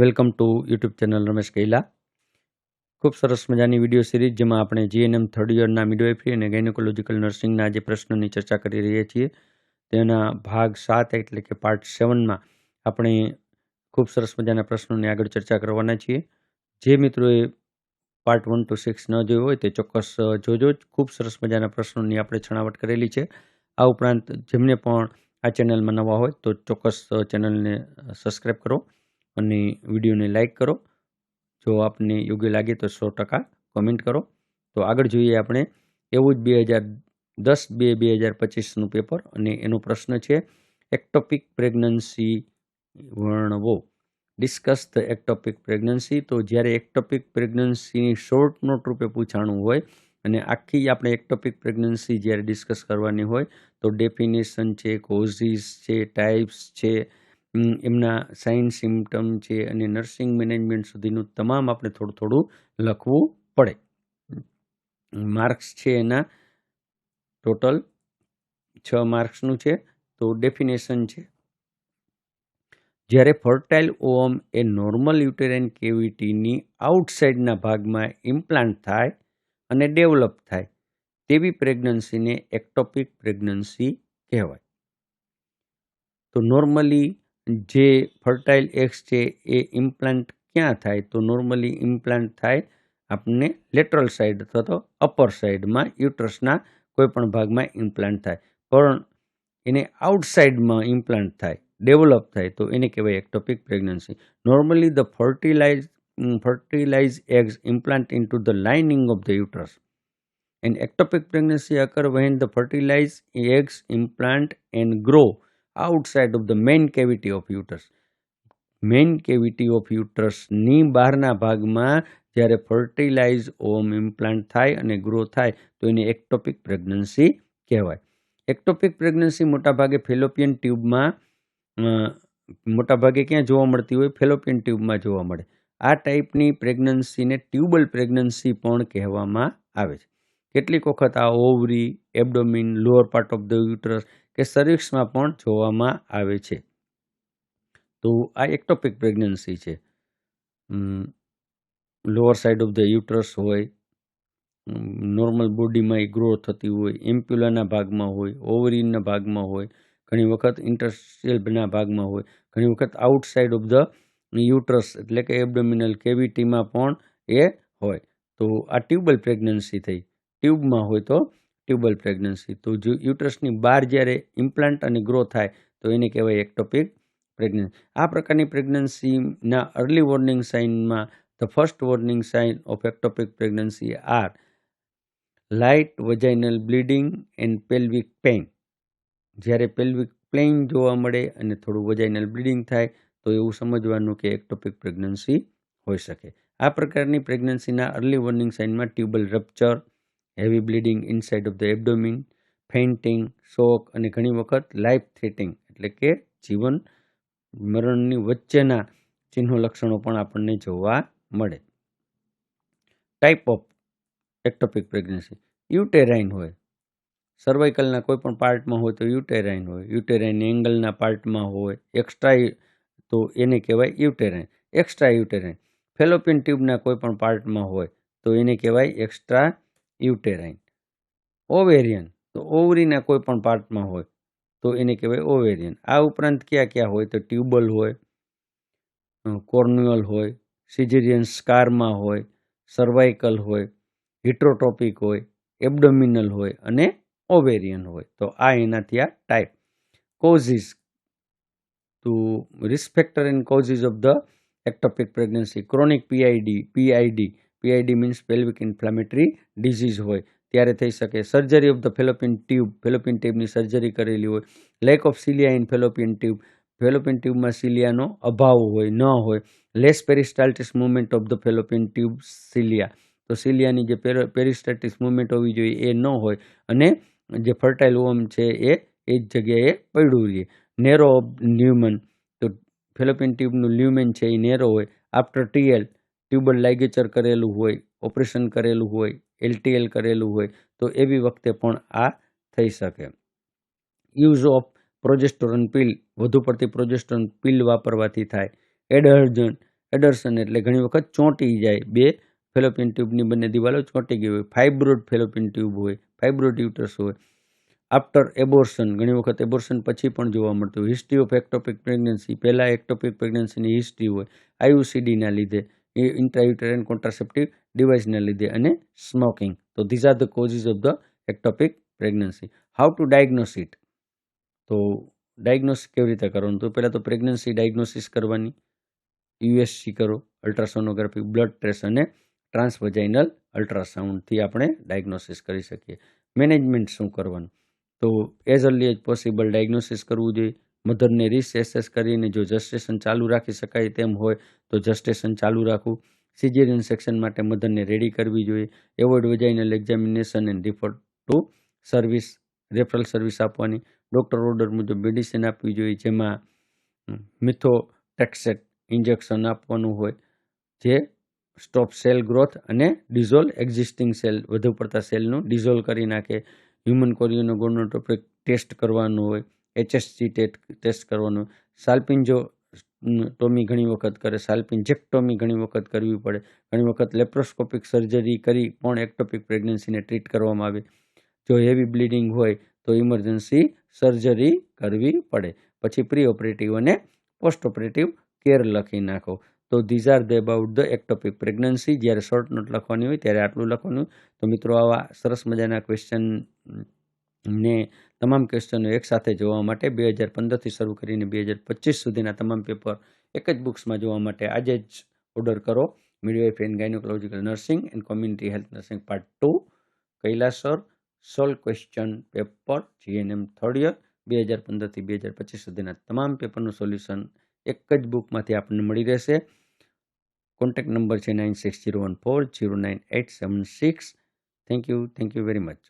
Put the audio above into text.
Welcome to YouTube channel Ramesh Kaila. ખૂબ સરસ મજાની વીડિયો સિરીઝ જેમાં આપણે જીએનએમ થર્ડ યરના મિડવાઇફરી અને ગાયનેકોલોજીકલ નર્સિંગના જે પ્રશ્નોની ચર્ચા કરી રહ્યા છીએ. તેના ભાગ સાત એટલે કે પાર્ટ સેવનમાં આપણે ખૂબ સરસ મજાના પ્રશ્નોની આગળ ચર્ચા કરવાના છીએ. જે મિત્રોએ પાર્ટ વન ટુ સિક્સ ન જોયું હોય તે ચોક્કસ જોજો. ખૂબ સરસ મજાના પ્રશ્નોની આપણે છણાવટ કરેલી છે. આ ઉપરાંત જેમને પણ આ ચેનલમાં નવા હોય તો ચોક્કસ ચેનલને સબસ્ક્રાઈબ કરો. અને વિડીયોને લાઈક કરો. જો આપને યોગ્ય લાગે તો સો ટકા કોમેન્ટ કરો. તો આગળ જોઈએ આપણે. એવું જ બે હજાર દસ બે બે હજાર પચીસનું પેપર અને એનો પ્રશ્ન છે એક્ટોપિક પ્રેગ્નન્સી વર્ણવો. ડિસ્કસ ધ એક્ટોપિક પ્રેગ્નન્સી તો જ્યારે એક્ટોપિક પ્રેગ્નન્સીની શોર્ટ નોટ રૂપે પૂછાણું હોય અને આખી આપણે એક્ટોપિક પ્રેગ્નન્સી જ્યારે ડિસ્કસ કરવાની હોય, તો ડેફિનેશન છે કોઝિસ છે ટાઈપ્સ છે એમના સાઇન સિમ્ટમ છે અને નર્સિંગ મેનેજમેન્ટ સુધીનું તમામ આપણે થોડું થોડું લખવું પડે. માર્ક્સ છે એના. ટોટલ છ માર્ક્સનું છે, તો ડેફિનેશન છે. જ્યારે ફર્ટાઇલ ઓવમ એ નોર્મલ યુટેરાઇન કેવિટીની આઉટસાઇડના ભાગમાં ઇમ્પ્લાન્ટ થાય અને ડેવલપ થાય, તેવી પ્રેગ્નન્સીને એક્ટોપિક પ્રેગ્નન્સી કહેવાય. તો નોર્મલી જે ફર્ટાઇલ એક્સ છે એ ઇમ્પ્લાન્ટ ક્યાં થાય? તો નોર્મલી ઇમ્પ્લાન્ટ થાય આપણને લેટરલ સાઈડ અથવા તો અપર સાઈડમાં યુટ્રસના કોઈપણ ભાગમાં ઇમ્પ્લાન્ટ થાય. પણ એને આઉટસાઇડમાં ઇમ્પ્લાન્ટ થાય ડેવલપ થાય, તો એને કહેવાય ectopic pregnancy normally the fertilize fertilize eggs implant into the lining of the uterus. An ectopic pregnancy occur when the fertilized eggs implant and grow. Outside of the main cavity of uterus. Main cavity of યુટ્રસની બહારના ભાગમાં જ્યારે fertilise ઓમ implant થાય અને grow થાય, તો એને ectopic pregnancy કહેવાય. Ectopic pregnancy મોટાભાગે ફેલોપિયન ટ્યુબમાં મોટાભાગે ક્યાં જોવા મળતી હોય? ફેલોપિયન ટ્યુબમાં જોવા મળે. આ ટાઈપની પ્રેગ્નન્સીને ટ્યુબલ પ્રેગ્નન્સી પણ કહેવામાં આવે છે. કેટલીક વખત આ ovary abdomen lower part of the uterus કે સર્વિક્સમાં પણ જોવામાં આવે છે. તો આ એક્ટોપિક પ્રેગ્નન્સી છે. Lower side of the uterus હોય નોર્મલ બોડીમાં એ ગ્રો થતી હોય એમ્પ્યુલાના ભાગમાં હોય ઓવરિનના ભાગમાં હોય, ઘણી વખત ઇન્ટરસ્ટિયલના ભાગમાં હોય, ઘણી વખત આઉટસાઇડ ઓફ ધ યુટ્રસ એટલે કે એબડોમિનલ કેવિટીમાં પણ એ હોય. તો આ ટ્યુબલ પ્રેગ્નન્સી થઈ. ટ્યુબમાં હોય તો ટ્યુબલ પ્રેગ્નન્સી તો જો યુટ્રસની બહાર જ્યારે ઇમ્પ્લાન્ટ અને ગ્રો થાય, તો એને કહેવાય એક્ટોપિક પ્રેગ્નન્સી આ પ્રકારની પ્રેગ્નન્સીના early warning સાઇનમાં the first warning sign of ectopic pregnancy are light vaginal bleeding and pelvic pain જ્યારે પેલ્વિક પ્લેઇન જોવા મળે અને થોડું વજાઇનલ બ્લીડિંગ થાય, તો એવું સમજવાનું કે એક્ટોપિક પ્રેગ્નન્સી હોઈ શકે. આ પ્રકારની પ્રેગ્નન્સીના early warning સાઇનમાં tubal rupture heavy bleeding inside of the abdomen fainting shock અને ઘણી વખત લાઈફ થ્રેટિંગ એટલે કે જીવન મરણની વચ્ચેના ચિહ્નો લક્ષણો પણ આપણને જોવા મળે. Type of ectopic pregnancy uterine હોય. સર્વાઇકલના કોઈ પણ પાર્ટમાં હોય તો યુટેરાઇન હોય. યુટેરાઇન એંગલના પાર્ટમાં હોય. એક્સ્ટ્રા તો એને કહેવાય યુટેરાઇન એક્સ્ટ્રા યુટેરાઇન ફેલોપિયન ટ્યુબના કોઈ પણ પાર્ટમાં હોય તો એને કહેવાય એક્સ્ટ્રા યુટેરાઇન ઓવેરિયન તો ઓવરીના કોઈ પણ પાર્ટમાં હોય, તો એને કહેવાય ઓવેરિયન આ ઉપરાંત ક્યાં ક્યાં હોય? તો ટ્યુબલ હોય કોર્ન્યુઅલ હોય સિજેરિયન સ્કારમાં હોય સર્વાઇકલ હોય હિટ્રોટોપિક હોય એબડોમિનલ હોય અને ઓવેરિયન હોય. તો આ એનાથી આ type causes to risk factor and causes of the ectopic pregnancy chronic PID PID PID means pelvic inflammatory disease હોય. ત્યારે થઈ શકે surgery of the fallopian tube fallopian ટ્યુબની surgery કરેલી હોય. Lack of cilia in fallopian tube fallopian ટ્યુબમાં સિલિયાનો અભાવ હોય, ન હોય. Less peristalsis movement of the fallopian tube cilia તો સિલિયાની જે પેરિસ્ટાલ્ટિસ મુવમેન્ટ હોવી જોઈએ એ ન હોય. અને જે ફર્ટાઇલ ઓમ છે એ એ જ જગ્યાએ પડ્યું રહીએ નેરો ઓફ લ્યુમન તો ફેલોપિયન ટ્યુબનું લ્યુમેન છે એ નેરો હોય. આફ્ટર ટીએલ ટ્યુબલ લાઇગેચર કરેલું હોય, ઓપરેશન કરેલું હોય, એલટીએલ કરેલું હોય, તો એવી વખતે પણ આ થઈ શકે. યુઝ ઓફ પ્રોજેસ્ટોરન પિલ, વધુ પડતી પ્રોજેસ્ટોરન પિલ વાપરવાથી થાય. એડર્જન એડર્સન એટલે ઘણી વખત ચોંટી જાય. બે, ફેલોપિયન ટ્યુબની બંને દિવાલો ચોંટી ગઈ હોય. ફાઇબ્રોડ ફેલોપિયન ટ્યુબ હોય ફાઇબ્રોડ યુટર્સ હોય. આફ્ટર એબોર્શન, ઘણી વખત એબોર્શન પછી પણ જોવા મળતું હોય. હિસ્ટ્રી ઓફ એક્ટોપિક પ્રેગ્નન્સી, પહેલાં એક્ટોપિક પ્રેગ્નન્સીની હિસ્ટ્રી હોય આયુસીડીના લીધે. એ ઇન્ટ્રાયુટેરિયન કોન્ટ્રાસેપ્ટિવ ડિવાઇસને લીધે અને સ્મોકિંગ તો these are the causes of the ectopic pregnancy how to diagnose it તો ડાયગ્નોસિસ કેવી રીતે કરવાનું? તો પહેલાં તો પ્રેગ્નન્સી ડાયગ્નોસિસ કરવાની. યુએસસી કરો અલ્ટ્રાસોનોગ્રાફી બ્લડ પ્રેસ અને ટ્રાન્સવજાઇનલ અલ્ટ્રાસાઉન્ડથી આપણે ડાયગ્નોસિસ કરી શકીએ. મેનેજમેન્ટ શું કરવાનું? તો as early as possible diagnosis કરવું જોઈએ. મધરને રિસેસેસ કરીને જો જસ્ટેશન ચાલુ રાખી શકાય તેમ હોય, તો જસ્ટેશન ચાલુ રાખવું. સિઝેરિયન સેક્શન માટે મધરને રેડી કરવી જોઈએ. Avoid vaginal examination and refer to service, referral service આપવાની. ડૉક્ટર ઓર્ડર મુજબ મેડિસિન આપવી જોઈએ, જેમાં મિથોટેક્સેટ ઇન્જેક્શન આપવાનું હોય, જે સ્ટોપ સેલ ગ્રોથ અને ડિઝોલ્વ એક્ઝિસ્ટિંગ સેલ, વધુ પડતા સેલનું ડિઝોલ્વ કરી નાખે. હ્યુમન કોરિયોનો ગોનોટોપિક ટેસ્ટ કરવાનું હોય. એચએસસી ટેસ્ટ કરવાનું. સાલ્પિન્જો ટોમી ઘણી વખત કરે સાલ્પિન્જેક્ટોમી ઘણી વખત કરવી પડે. ઘણી વખત લેપ્રોસ્કોપિક સર્જરી કરી પણ એક્ટોપિક પ્રેગ્નન્સીને ટ્રીટ કરવામાં આવે. જો હેવી બ્લીડિંગ હોય તો ઇમરજન્સી સર્જરી કરવી પડે. પછી પ્રી ઓપરેટિવ અને પોસ્ટ ઓપરેટિવ કેર લખી નાખો. તો these are the about the ectopic pregnancy. જ્યારે શોર્ટ નોટ લખવાની હોય ત્યારે આટલું લખવાનું. તો મિત્રો, આવા સરસ મજાના ક્વેશ્ચન ને તમામ ક્વેશ્ચનો એકસાથે જોવા માટે બે હજાર પંદરથી શરૂ કરીને બે હજાર પચીસ સુધીના તમામ પેપર એક જ બુક્સમાં જોવા માટે આજે જ ઓર્ડર કરો. Midwife and gynaecological nursing and community health nursing part two, કૈલાસર solve question paper, GNM third year, બે હજાર પંદરથી બે હજાર પચીસ સુધીના તમામ પેપરનું સોલ્યુશન એક જ બુકમાંથી આપણને મળી રહેશે. કોન્ટેક્ટ નંબર છે nine six zero one four zero nine eight seven six. Thank you thank you very much.